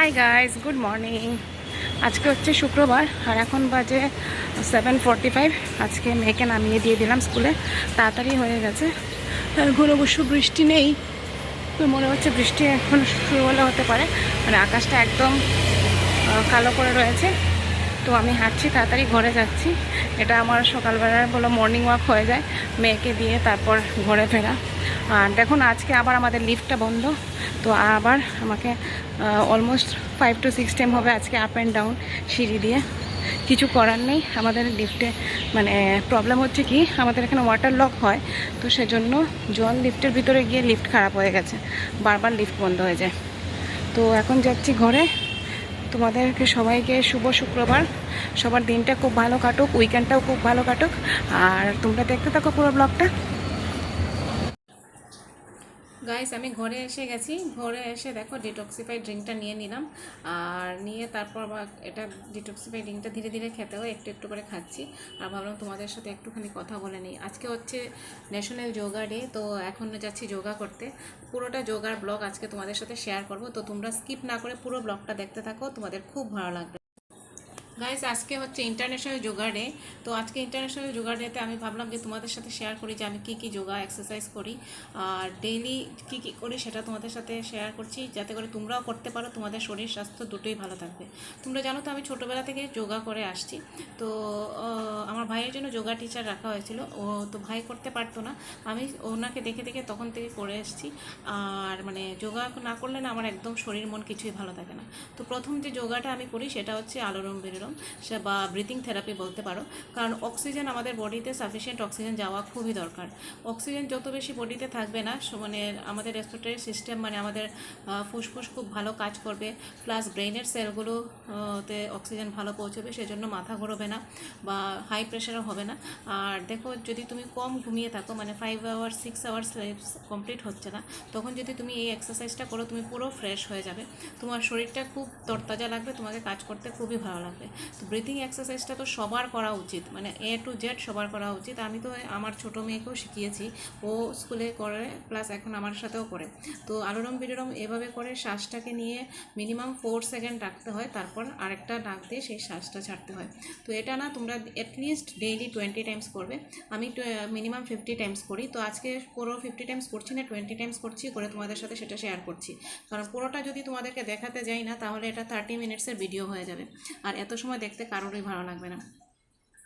Hi guys good morning আজকে হচ্ছে শুক্রবার আর এখন বাজে সেভেন ফর্টি ফাইভ আজকে মেয়েকে নামিয়ে দিয়ে দিলাম স্কুলে তাড়াতাড়ি হয়ে গেছে। এখন অবশ্য বৃষ্টি নেই। তো মনে হচ্ছে বৃষ্টি এখন শুরু হলে হতে পারে। মানে আকাশটা একদম কালো করে রয়েছে। তো আমি হাঁটছি, তাড়াতাড়ি ঘরে যাচ্ছি। এটা আমার সকালবেলার বলো মর্নিং ওয়াক হয়ে যায়। মেয়েকে দিয়ে তারপর ঘরে ফেরা। আর দেখুন, আজকে আবার আমাদের লিফটটা বন্ধ। তো আবার আমাকে almost five to six time হবে আজকে আপ অ্যান্ড ডাউন সিঁড়ি দিয়ে। কিছু করার নেই, আমাদের লিফটে মানে প্রবলেম হচ্ছে কি, আমাদের এখানে ওয়াটার লক হয়, তো সেজন্য জল লিফটের ভিতরে গিয়ে লিফট খারাপ হয়ে গেছে, বারবার লিফট বন্ধ হয়ে যায়। তো এখন যাচ্ছি ঘরে। তোমাদেরকে সবাইকে শুভ শুক্রবার। সবার দিনটা খুব ভালো কাটুক উইকেন্ডটাও খুব ভালো কাটুক। আর তোমরা দেখতে থাকো পুরো ব্লগটা গাইস আমি ঘরে এসে গেছি। ঘরে এসে দেখো ডিটক্সিফাই ড্রিঙ্কটা নিয়ে নিলাম। আর নিয়ে তারপর এটা ডিটক্সিফাই ড্রিঙ্কটা ধীরে ধীরে খেতে হয়, একটু একটু করে খাচ্ছি। আর ভাবলাম তোমাদের সাথে একটুখানি কথা বলে নিই। আজকে হচ্ছে ন্যাশনাল যোগা ডে তো এখন যাচ্ছি যোগা করতে। পুরোটা যোগার ব্লগ আজকে তোমাদের সাথে শেয়ার করব। তো তোমরা স্কিপ না করে পুরো ব্লগটা দেখতে থাকো। তোমাদের খুব ভালো লাগবে। গাইজ আজকে হচ্ছে ইন্টারন্যাশনাল যোগা ডে তো আজকে ইন্টারন্যাশনাল যোগা ডেতে আমি ভাবলাম যে তোমাদের সাথে শেয়ার করি যে আমি কী কী যোগা এক্সারসাইজ করি, আর ডেইলি কী কী করি সেটা তোমাদের সাথে শেয়ার করছি, যাতে করে তোমরাও করতে পারো, তোমাদের শরীর স্বাস্থ্য দুটোই ভালো থাকবে। তোমরা জানো তো আমি ছোটোবেলা থেকে যোগা করে আসছি, তো আমার ভাইয়ের জন্য যোগা টিচার রাখা হয়েছিল, ও তো ভাই করতে পারতো না, আমি ওনাকে দেখে দেখে তখন থেকে করে এসেছি, আর মানে যোগা না করলে না আমার একদম শরীর মন কিছুই ভালো থাকে না। তো প্রথম যে যোগাটা আমি করি সেটা হচ্ছে আলোরম বিলোরম সে বা ব্রিথিং থেরাপি বলতে পারো। কারণ অক্সিজেন আমাদের বডিতে সাফিসিয়েন্ট অক্সিজেন যাওয়া খুবই দরকার। অক্সিজেন যত বেশি বডিতে থাকবে না মানে আমাদের রেসপিরেটরি সিস্টেম মানে আমাদের ফুসফুস খুব ভালো কাজ করবে। প্লাস ব্রেনের সেলগুলো তে অক্সিজেন ভালো পৌঁছবে, সেজন্য মাথা ঘোরবে না বা হাই প্রেশারও হবে না। আর দেখো, যদি তুমি কম ঘুমিয়ে থাকো মানে five hour six hour sleeps complete হচ্ছে না, তখন যদি তুমি এই এক্সারসাইজটা করো, তুমি পুরো ফ্রেশ হয়ে যাবে। তোমার শরীরটা খুব তরতাজা লাগবে, তোমাকে কাজ করতে খুবই ভালো লাগবে। তো ব্রিথিং এক্সারসাইজটা তো সবার করা উচিত। মানে এ টু জেড সবার করা উচিত। আমি তো আমার ছোট মেয়েকেও শিখিয়েছি। ও স্কুলে করে প্লাস এখন আমার সাথেও করে। তো আলোরম বিলোরম এভাবে করে শ্বাসটাকে নিয়ে মিনিমাম ফোর সেকেন্ড রাখতে হয়। তারপর আরেকটা ডাক দিয়ে সেই শ্বাসটা ছাড়তে হয়। তো এটা না তোমরা অ্যাটলিস্ট ডেইলি টোয়েন্টি টাইমস করবে। আমি মিনিমাম ফিফটি টাইমস করি। তো আজকে পুরো ফিফটি টাইমস করছি না টোয়েন্টি টাইমস করছি করে তোমাদের সাথে সেটা শেয়ার করছি। কারণ পুরোটা যদি তোমাদেরকে দেখাতে যাই না, তাহলে এটা থার্টি মিনিটসের ভিডিও হয়ে যাবে। আর এত সময় দেখতে কারোরই ভালো লাগবে না।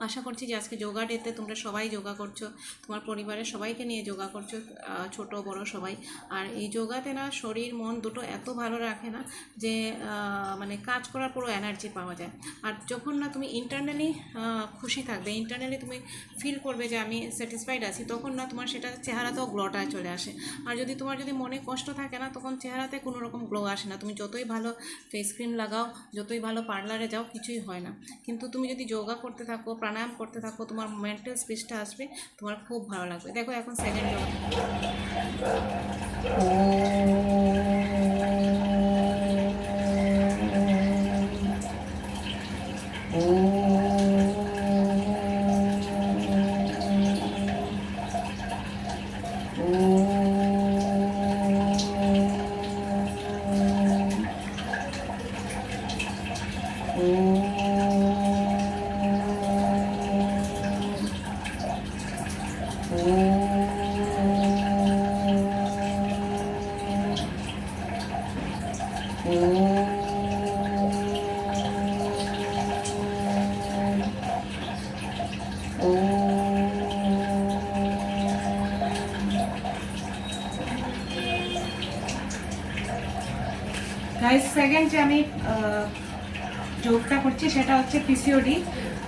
আশা করছি যে আজকে যোগা ডেতে তোমরা সবাই যোগা করছ, তোমার পরিবারের সবাইকে নিয়ে যোগা করছ ছোট, বড় সবাই। আর এই যোগাতে না শরীর, মন দুটো এত ভালো রাখে না যে মানে কাজ করার পুরো এনার্জি পাওয়া যায়। আর যখন না তুমি ইন্টারনালি খুশি থাকবে ইন্টারনালি তুমি ফিল করবে যে আমি স্যাটিসফাইড আছি, তখন না তোমার সেটা চেহারাতেও গ্লোটায় চলে আসে। আর যদি তোমার যদি মনে কষ্ট থাকে না, তখন চেহারাতে কোনো রকম গ্লো আসে না। তুমি যতই ভালো ফেস ক্রিম লাগাও, যতই ভালো পার্লারে যাও, কিছুই হয় না। কিন্তু তুমি যদি যোগা করতে থাকো প্রাণায়াম করতে থাকো, তোমার মেন্টাল স্পিচটা আসবে, তোমার খুব ভালো লাগবে। দেখো এখন সেকেন্ড যোগা সেকেন্ড যে আমি যোগটা করছি সেটা হচ্ছে পিসিওডি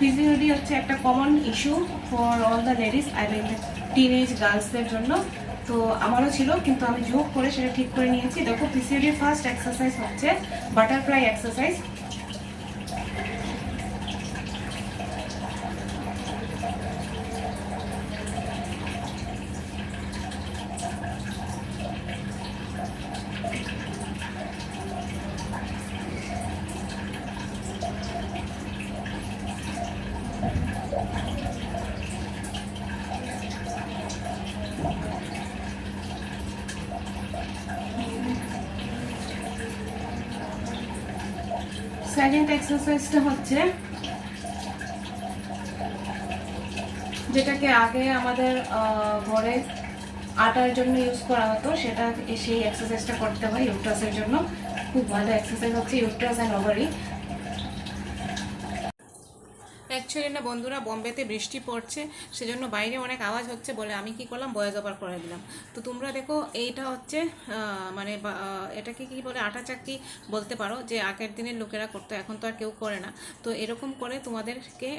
পিসিওডি হচ্ছে একটা common issue for all the ladies I mean teenage গার্লসদের জন্য। তো আমারও ছিল, কিন্তু আমি যোগ করে সেটা ঠিক করে নিয়েছি। দেখো পিসিওডি ফার্স্ট এক্সারসাইজ হচ্ছে বাটারফ্লাই এক্সারসাইজ সেকেন্ড এক্সারসাইজটা হচ্ছে, যেটাকে আগে আমাদের ঘরে আটার জন্য ইউজ করা হতো, সেটা সেই এক্সারসাইজটা করতে হয় ইউট্রাসের জন্য। খুব ভালো এক্সারসাইজ হচ্ছে ইউট্রাস অ্যান্ড ওভারি অ্যাকচুয়ালি না বন্ধুরা, বোম্বেতে বৃষ্টি পড়ছে, সেজন্য বাইরে অনেক আওয়াজ হচ্ছে বলে আমি কি করলাম বয়েজ ওভার করে দিলাম। তো তোমরা দেখো, এইটা হচ্ছে মানে এটাকে কি বলে, আটা চাকরি বলতে পারো, যে আগের দিনের লোকেরা করতো, এখন তো আর কেউ করে না। তো এরকম করে তোমাদেরকে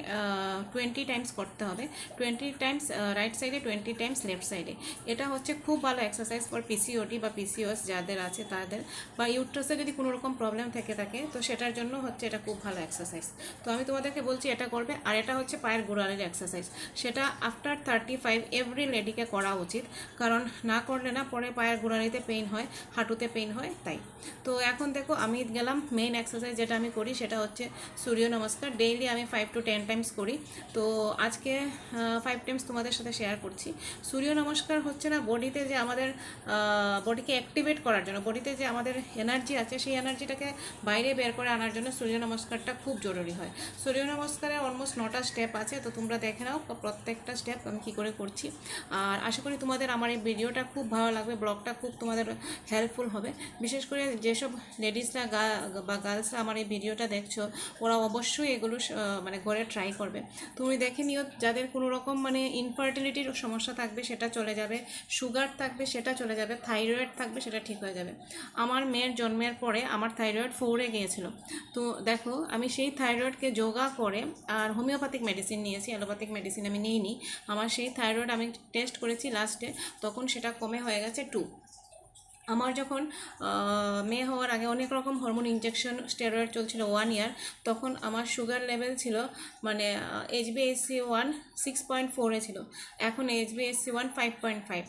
টোয়েন্টি টাইমস করতে হবে। টোয়েন্টি টাইমস রাইট সাইডে টোয়েন্টি টাইমস লেফট সাইডে এটা হচ্ছে খুব ভালো এক্সারসাইজ ফর পিসিওটি বা পিসিওএস যাদের আছে তাদের। বা ইউট্রাসে যদি কোনো রকম প্রবলেম থেকে থাকে, তো সেটার জন্য হচ্ছে এটা খুব ভালো এক্সারসাইজ তো আমি তোমাদেরকে বলছি, এটা করবে আর এটা হচ্ছে পায়ের গোড়ালির এক্সারসাইজ সেটা আফটার থার্টি ফাইভ এভরি লেডিকে করা উচিত, কারণ না করলে না পরে পায়ের গোড়ালিতে পেইন হয়, হাঁটুতে পেইন হয়, তাই। তো এখন দেখো, আমি গেলাম মেইন এক্সারসাইজ যেটা আমি করি, সেটা হচ্ছে সূর্য নমস্কার। ডেইলি আমি ফাইভ টু টেন টাইমস করি। তো আজকে ফাইভ টাইমস তোমাদের সাথে শেয়ার করছি। সূর্য নমস্কার হচ্ছে না বডিতে যে আমাদের বডিকে অ্যাক্টিভেট করার জন্য, বডিতে যে আমাদের এনার্জি আছে, সেই এনার্জিটাকে বাইরে বের করে আনার জন্য সূর্য নমস্কারটা খুব জরুরি হয়। সূর্য নমস্কারে অলমোস্ট নটা স্টেপ আছে, তো তোমরা দেখে নাও প্রত্যেকটা স্টেপ আমি কী করে করছি। আর আশা করি তোমাদের আমার এই ভিডিওটা খুব ভালো লাগবে ব্লগটা খুব তোমাদের হেল্পফুল হবে। বিশেষ করে যেসব লেডিসরা বা গার্লসরা আমার এই ভিডিওটা দেখছ, ওরা অবশ্যই এগুলো মানে ঘরে ট্রাই করবে। তুমি দেখে নিও, যাদের কোনো রকম মানে ইনফার্টিলিটির সমস্যা থাকবে, সেটা চলে যাবে। সুগার থাকবে, সেটা চলে যাবে। থাইরয়েড থাকবে, সেটা ঠিক হয়ে যাবে। আমার মেয়ের জন্মের পরে আমার থাইরয়েড ফৌড়ে গিয়েছিল। তো দেখো, আমি সেই থাইরয়েডকে যোগা করে আর হোমিওপ্যাথিক মেডিসিন নিয়েছি অ্যালোপ্যাথিক মেডিসিন আমি নিইনি। আমার সেই থাইরয়েড আমি টেস্ট করেছি লাস্টে তখন সেটা কমে হয়ে গেছে টু আমার যখন মেয়ে হওয়ার আগে অনেক রকম হরমোন ইনজেকশন স্টেরয়েড চলছিল ওয়ান ইয়ার তখন আমার সুগার লেভেল ছিল মানে এইচবিএসসি ওয়ান সিক্স পয়েন্ট ফোরে ছিল। এখন এইচবিএসসি one five point five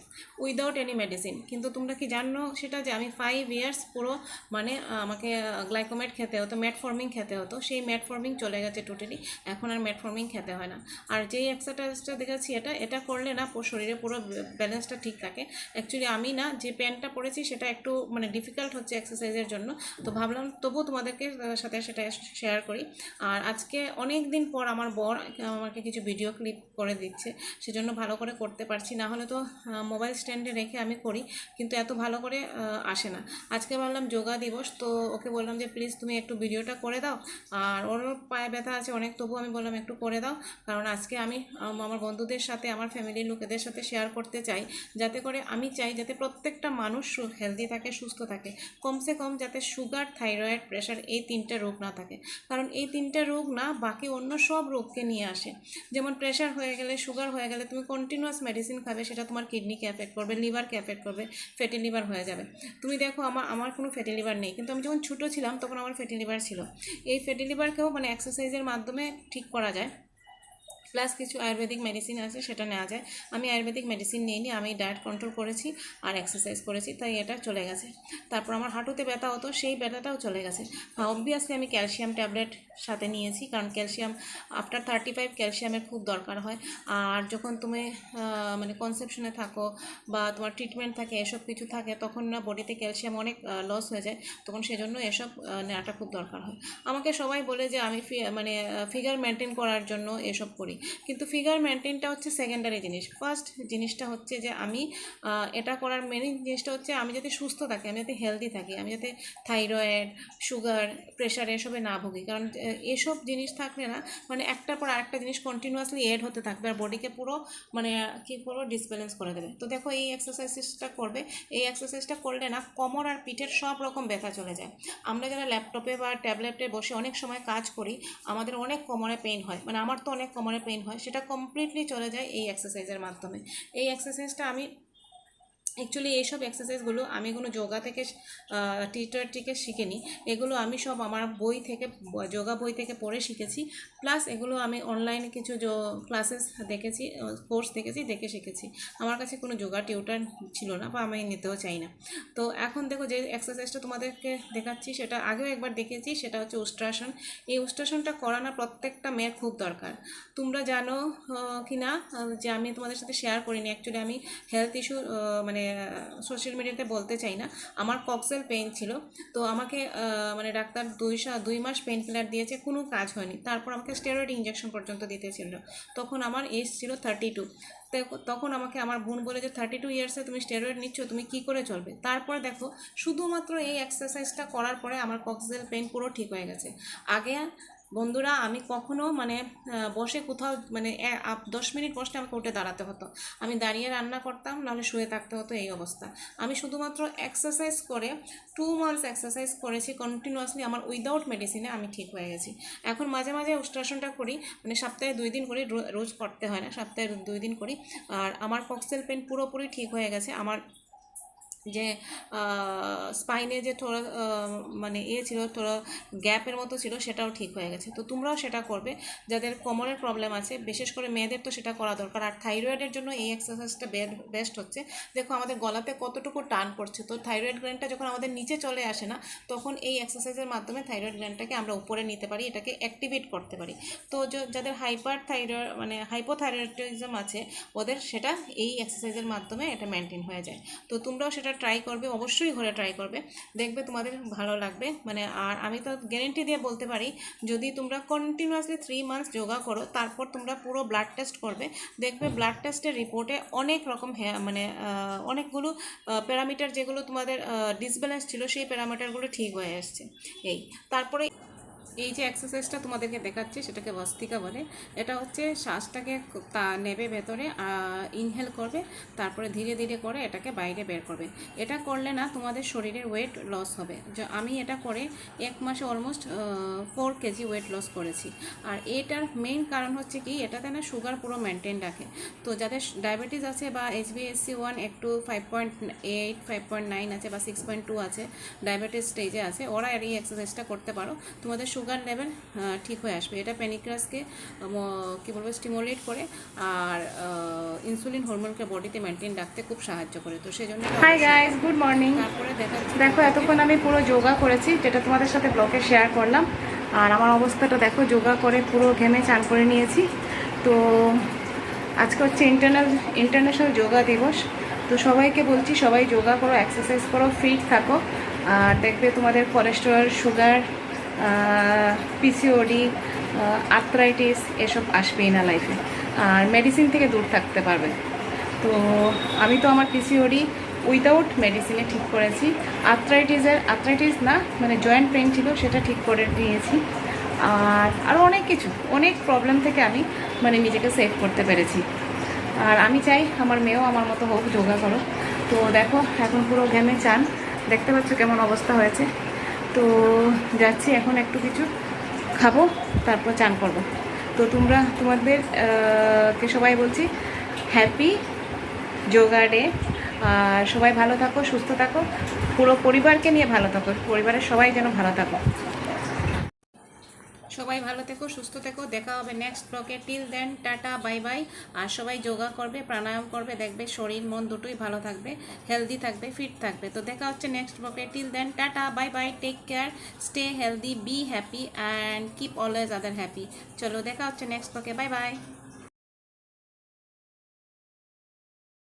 without any medicine কিন্তু তোমরা কি জানো সেটা যে আমি ফাইভ ইয়ার্স পুরো মানে আমাকে গ্লাইকোমেট খেতে হতো ম্যাটফর্মিং খেতে হতো, সেই ম্যাটফর্মিং চলে গেছে টোটালি এখন আর ম্যাটফর্মিং খেতে হয় না। আর যেই এক্সারসাইজটা দেখাচ্ছি এটা এটা করলে না শরীরে পুরো ব্যালেন্সটা ঠিক থাকে। অ্যাকচুয়ালি আমি না যে প্যান্টটা পরেছি সেটা একটু মানে ডিফিকাল্ট হচ্ছে এক্সারসাইজের জন্য। তো ভাবলাম তবুও তোমাদেরকে সাথে সেটা শেয়ার করি। আর আজকে অনেক দিন পর আমার বর আমাকে কিছু ভিডিও ক্লিপ করে দিচ্ছে। সেজন্য ভালো করে করতে পারছি। না হলে তো মোবাইল স্ট্যান্ডে রেখে আমি করি, কিন্তু এত ভালো করে আসে না। আজকে ভাবলাম যোগা দিবস, তো ওকে বললাম যে প্লিজ তুমি একটু ভিডিওটা করে দাও। আর ওর পায়ে ব্যথা আছে অনেক তবু আমি বললাম, একটু করে দাও। কারণ আজকে আমি আমার বন্ধুদের সাথে, আমার ফ্যামিলির লোকেদের সাথে শেয়ার করতে চাই। যাতে করে আমি চাই যাতে প্রত্যেকটা মানুষ হেলদি থাকে, সুস্থ থাকে। কমসে কম যাতে সুগার থাইরয়েড প্রেশার এই তিনটে রোগ না থাকে। কারণ এই তিনটে রোগ না বাকি অন্য সব রোগকে নিয়ে আসে। যেমন প্রেশার হয়ে গেলে সুগার হয়ে গেলে তুমি কন্টিনিউয়াস মেডিসিন খাবে, সেটা তোমার কিডনিকে এফেক্ট করবে লিভারকে এফেক্ট করবে ফ্যাটি লিভার হয়ে যাবে। তুমি দেখো আমার আমার কোনো ফ্যাটি লিভার নেই, কিন্তু আমি যখন ছোটো ছিলাম তখন আমার ফ্যাটি লিভার ছিল। এই ফ্যাটি লিভারকেও মানে এক্সারসাইজের মাধ্যমে ঠিক করা যায়। প্লাস কিছু আয়ুর্বেদিক মেডিসিন আছে, সেটা নেওয়া যায়। আমি আয়ুর্বেদিক মেডিসিন নিইনি, আমি ডায়েট কন্ট্রোল করেছি আর এক্সারসাইজ করেছি, তাই এটা চলে গেছে। তারপর আমার হাঁটুতে ব্যথা হতো, সেই ব্যথাটাও চলে গেছে। অবভিয়াসলি আমি ক্যালসিয়াম ট্যাবলেট সাথে নিয়েছি, কারণ ক্যালসিয়াম আফটার থার্টি ফাইভ ক্যালসিয়ামের খুব দরকার হয়। আর যখন তুমি মানে কনসেপশনে থাকো বা তোমার ট্রিটমেন্ট থাকে, এসব কিছু থাকে, তখন না বডিতে ক্যালসিয়াম অনেক লস হয়ে যায়। তখন সেজন্য এসব নেওয়াটা খুব দরকার হয়। আমাকে সবাই বলে যে আমি মানে ফিগার মেনটেন করার জন্য এসব করি। কিন্তু ফিগার মেনটেনটা হচ্ছে সেকেন্ডারি জিনিস। ফার্স্ট জিনিসটা হচ্ছে যে আমি এটা করার মেন জিনিসটা হচ্ছে আমি যাতে সুস্থ থাকি, আমি যাতে হেলদি থাকি, আমি যাতে থাইরয়েড সুগার প্রেশার এসবে না ভুগি। কারণ এসব জিনিস থাকলে না মানে একটার পর আরেকটা জিনিস কন্টিনিউয়াসলি এড হতে থাকবে আর বডিকে পুরো মানে কি পুরো ডিসব্যালেন্স করে দেবে। তো দেখো এই এক্সারসাইজটা করবে, এই এক্সারসাইজটা করলে না কোমর আর পিঠের সব রকম ব্যথা চলে যায়। আমরা যারা ল্যাপটপে বা ট্যাবলেটে বসে অনেক সময় কাজ করি, আমাদের অনেক কোমরে পেন হয়। মানে আমার তো অনেক কোমরে পেইন হয় সেটা কমপ্লিটলি চলে যায় এই এক্সারসাইজের মাধ্যমে। এই এক্সারসাইজটা আমি অ্যাকচুয়ালি এইসব এক্সারসাইজগুলো আমি কোনো যোগা থেকে টিচার থেকে শিখিনি। এগুলো আমি সব আমার বই থেকে যোগা বই থেকে পড়ে শিখেছি। প্লাস এগুলো আমি অনলাইনে কিছু ক্লাসেস দেখেছি কোর্স দেখেছি, দেখে শিখেছি। আমার কাছে কোনো যোগা টিউটার ছিল না বা আমি নিতেও চাই না। তো এখন দেখো যে এক্সারসাইজটা তোমাদেরকে দেখাচ্ছি, সেটা আগেও একবার দেখেছি সেটা হচ্ছে উষ্ট্রাসন। এই উষ্ট্রাসনটা করা না প্রত্যেকটা মেয়ের খুব দরকার। তোমরা জানো কি না যে আমি তোমাদের সাথে শেয়ার করিনি অ্যাকচুয়ালি আমি হেলথ ইস্যু মানে মানে সোশ্যাল মিডিয়াতে বলতে চাই না। আমার কক্সেল পেন ছিল। তো আমাকে মানে ডাক্তার দুই দুই মাস পেন কিলার দিয়েছে, কোনো কাজ হয়নি। তারপর আমাকে স্টেরয়েড ইঞ্জেকশন পর্যন্ত দিতেছিল। তখন আমার এজ ছিল থার্টি টু তখন আমাকে, আমার বোন বলে যে থার্টি টু ইয়ার্সে তুমি স্টেরয়েড নিচ্ছ, তুমি কি করে চলবে? তারপর দেখো, শুধুমাত্র এই এক্সারসাইজটা করার পরে আমার কক্সেল পেন পুরো ঠিক হয়ে গেছে। আগে বন্ধুরা, আমি কখনো মানে বসে কোথাও মানে দশ মিনিট বসলে আমাকে উঠে দাঁড়াতে হতো। আমি দাঁড়িয়ে রান্না করতাম, নাহলে শুয়ে থাকতে হতো, এই অবস্থা। আমি শুধুমাত্র এক্সারসাইজ করে টু মান্থস এক্সারসাইজ করেছি কন্টিনিউয়াসলি আমার উইদাউট মেডিসিনে আমি ঠিক হয়ে গেছি। এখন মাঝে মাঝে উষ্ট্রাসনটা করি মানে সপ্তাহে দুই দিন করি রোজ করতে হয় না, সপ্তাহে দুই দিন করি। আর আমার ফক্সেল পেন পুরোপুরি ঠিক হয়ে গেছে, আমার যে স্পাইনে যে থোড়া মানে ইয়ে ছিল থোড়া গ্যাপের মতো ছিল, সেটাও ঠিক হয়ে গেছে। তো তোমরাও সেটা করবে। যাদের কোমরের প্রবলেম আছে, বিশেষ করে মেয়েদের তো সেটা করা দরকার। আর থাইরয়েডের জন্য এই এক্সারসাইজটা বেস্ট হচ্ছে। দেখো, আমাদের গলাতে কতটুকু টান পড়ছে। তো থাইরয়েড গ্ল্যান্ডটা যখন আমাদের নিচে চলে আসে না, তখন এই এক্সারসাইজের মাধ্যমে থাইরয়েড গ্ল্যান্ডটাকে আমরা উপরে নিতে পারি, এটাকে অ্যাক্টিভেট করতে পারি। তো যাদের হাইপার থাইরয়েড মানে হাইপোথাইরয়েডিজম আছে, ওদের সেটা এই এক্সারসাইজের মাধ্যমে এটা মেনটেন হয়ে যায়। তো তোমরাও সেটা ট্রাই করবে অবশ্যই ঘরে ট্রাই করবে। দেখবে তোমাদের ভালো লাগবে। মানে আর আমি তো গ্যারেন্টি দিয়ে বলতে পারি যদি তোমরা কন্টিনিউয়াসলি থ্রি মান্থস যোগা করো তারপর তোমরা পুরো ব্লাড টেস্ট করবে। দেখবে ব্লাড টেস্টের রিপোর্টে অনেক রকম হ্যাঁ মানে অনেকগুলো প্যারামিটার যেগুলো তোমাদের ডিসব্যালেন্স ছিল সেই প্যারামিটারগুলো ঠিক হয়ে আসছে। এই তারপরে এই যে এক্সারসাইজটা তোমাদেরকে দেখাচ্ছি, সেটাকে বস্তিকা বলে। এটা হচ্ছে শ্বাসটাকে তা নেবে ভেতরে ইনহেল করবে, তারপরে ধীরে ধীরে করে এটাকে বাইরে বের করবে। এটা করলে না তোমাদের শরীরের ওয়েট লস হবে। আমি এটা করে এক মাসে almost four kg weight loss করেছি। আর এটার মেইন কারণ হচ্ছে কি, এটাতে না সুগার পুরো মেনটেন রাখে। তো যাদের ডায়াবেটিস আছে বা এইচবিএসসি ওয়ান একটু five point eight five point nine আছে বা সিক্স পয়েন্ট টু আছে ডায়াবেটিস স্টেজে আছে, ওরা এই এক্সারসাইজটা করতে পারো। তোমাদের সুগার লেভেল ঠিক হয়ে আসবে। এটা প্যানিক্রাসকে কী বলব স্টিমুলেট করে আর ইনসুলিন হরমোনকে বডিতে মেনটেন রাখতে খুব সাহায্য করে। তো সেই জন্য হাই গাইস গুড মর্নিং তারপরে দেখো এতক্ষণ আমি পুরো যোগা করেছি যেটা তোমাদের সাথে ব্লগে শেয়ার করলাম। আর আমার অবস্থাটা দেখো যোগা করে পুরো ঘেমে চান করে নিয়েছি। তো আজকে হচ্ছে ইন্টারনাল ইন্টারন্যাশনাল যোগা দিবস। তো সবাইকে বলছি সবাই যোগা করো এক্সারসাইজ করো ফিট থাকো। আর দেখবে তোমাদের কোলেস্টেরল সুগার পিসিওডি আর্থরাইটিস এসব আসবেই না লাইফে আর মেডিসিন থেকে দূর থাকতে পারবে তো আমি তো আমার পিসিওডি উইদাউট মেডিসিনে ঠিক করেছি। আর্থ্রাইটিসের আর্থ্রাইটিস না মানে জয়েন্ট পেন ছিল, সেটা ঠিক করে নিয়েছি। আর আরও অনেক কিছু, অনেক প্রবলেম থেকে আমি মানে নিজেকে সেভ করতে পেরেছি। আর আমি চাই আমার মেয়েও আমার মতো হোক, যোগা করো। তো দেখো, এখন পুরো ঘেমে চান। দেখতে পাচ্ছ কেমন অবস্থা হয়েছে। তো যাচ্ছি এখন একটু কিছু খাব, তারপর চান করব। তো তোমরা, তোমাদের কে সবাই বলছি হ্যাপি যোগা ডে আর সবাই ভালো থাকো, সুস্থ থাকো। পুরো পরিবারকে নিয়ে ভালো থাকো, পরিবারের সবাই যেন ভালো থাকো। সবাই ভালো থেকো, সুস্থ থেকো, দেখা হবে নেক্সট ব্লকে till then tata bye bye আর সবাই যোগা করবে, প্রাণায়াম করবে, দেখবে শরীর, মন দুটোই ভালো থাকবে হেলদি থাকবে ফিট থাকবে। তো দেখা হচ্ছে নেক্সট ব্লকে till then tata bye bye take care stay healthy be happy and keep always other happy চলো, দেখা হচ্ছে নেক্সট ব্লকে বাই বাই